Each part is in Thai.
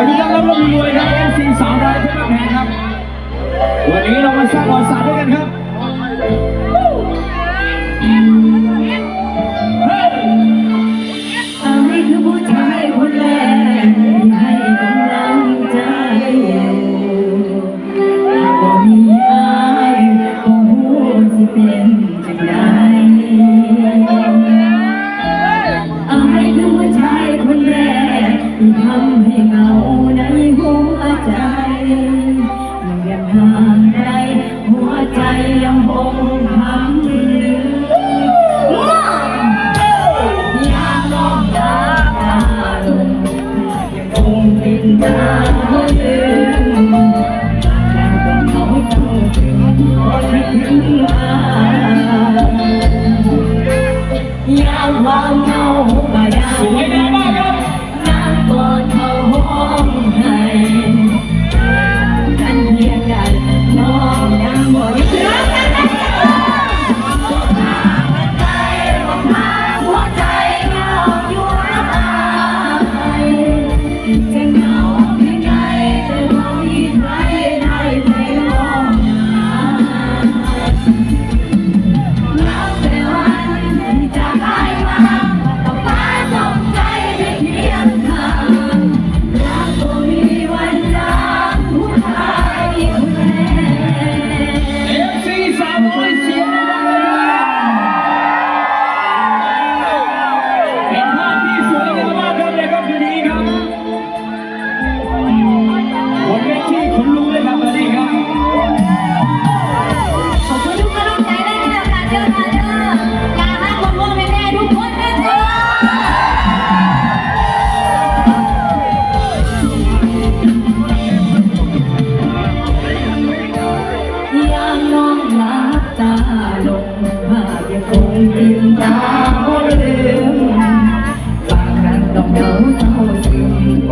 รวยครับเอฟซีสาวน้อยเพื่อนแพงครับ วันนี้เรามาสร้างประวัติศาสตร์ด้วยกันครับเฮ้ยอายคือผู้ชายคนแรกที่ให้กำลังใจบ่มีอายบ่ฮู้สิเป็นจังใด ยากวามเงาไปได้สวยง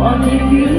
on if you